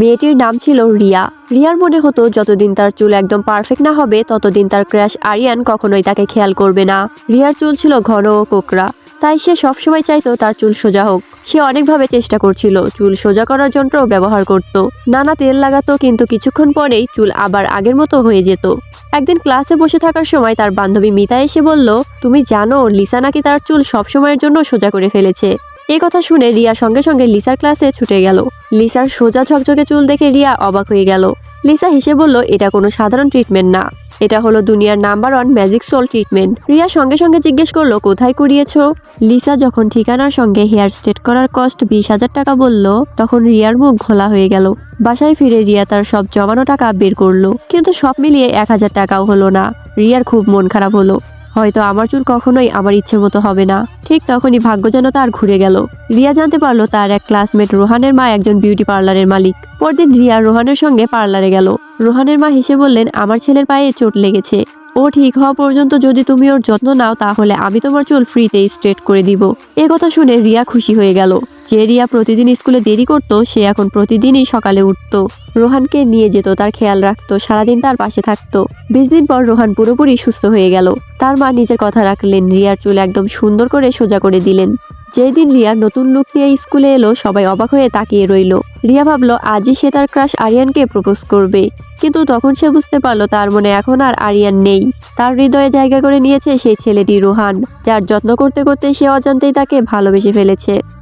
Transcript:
মেয়েটির নাম ছিল রিয়া। রিয়ার মনে হতো, যতদিন তার চুল একদম পারফেক্ট না হবে, ততদিন তার ক্র্যাশ আরিয়ান কখনোই তাকে খেয়াল করবে না। রিয়ার চুল ছিল ঘন ও কোকরা তাই সে সবসময় চাইতো তার চুল সোজা হোক। সে অনেকভাবে চেষ্টা করছিল, চুল সোজা করার যন্ত্র ব্যবহার করত। নানা তেল লাগাতো, কিন্তু কিছুক্ষণ পরেই চুল আবার আগের মতো হয়ে যেত। একদিন ক্লাসে বসে থাকার সময় তার বান্ধবী মিতা এসে বলল, তুমি জানো, লিসা নাকি তার চুল সবসময়ের জন্য সোজা করে ফেলেছে? এই কথা শুনে রিয়া সঙ্গে সঙ্গে লিসার ক্লাসে ছুটে গেল। লিসার সোজা ঝকঝকে চুল দেখে রিয়া অবাক হয়ে গেল। লিসা হেসে বলল, এটা কোনো সাধারণ ট্রিটমেন্ট না। এটা হলো দুনিয়ার number one magic soul treatment Riya সঙ্গে সঙ্গে জিজ্ঞেস করল, কোথায় করিয়েছো লিসা যখন ঠিকানার সঙ্গে হেয়ার স্ট্রেট করার কস্ট বিশ হাজার টাকা বলল, তখন রিয়ার মুখ ঘোলা হয়ে গেল। বাসায় ফিরে রিয়া তার সব জমানো টাকা বের করল। কিন্তু সব মিলিয়ে এক হাজার টাকাও হলো না। রিয়ার খুব মন খারাপ হলো। হয়তো আমার চুল কখনোই আমার ইচ্ছে মতো হবে না। ঠিক তখনই ভাগ্য যেন তার ঘুরে গেল। রিয়া জানতে পারল তার এক ক্লাসমেট রোহানের মা একজন বিউটি পার্লারের মালিক। পরদিন রিয়া রোহানের সঙ্গে পার্লারে গেল। রোহানের মা হেসে বললেন, আমার ছেলের পায়ে চোট লেগেছে। ও ঠিক হওয়া পর্যন্ত যদি তুমি ওর যত্ন নাও, তাহলে আমি তোমার চুল ফ্রিতে স্ট্রেট করে দিব। এ কথা শুনে রিয়া খুশি হয়ে গেল। যে রিয়া প্রতিদিন স্কুলে দেরি করত, সে এখন প্রতিদিনই সকালে উঠত। রোহানকে নিয়ে যেত, তার খেয়াল রাখত, সারাদিন তার পাশে থাকতো। বিশ দিন পর রোহান পুরোপুরি সুস্থ হয়ে গেল। তার মা নিজের কথা রাখলেন, রিয়ার চুল একদম সুন্দর করে সোজা করে দিলেন। যেই দিন রিয়া নতুন লুক নিয়ে স্কুলে এলো, সবাই অবাক হয়ে তাকিয়ে রইল। রিয়া ভাবলো, আজই সে তার ক্রাশ আরিয়ানকে প্রপোজ করবে। কিন্তু তখন সে বুঝতে পারল, তার মনে এখন আর আরিয়ান নেই। তার হৃদয়ে জায়গা করে নিয়েছে সেই ছেলেটি রোহান, যার যত্ন করতে করতে সে অজান্তেই তাকে ভালোবেসে ফেলেছে।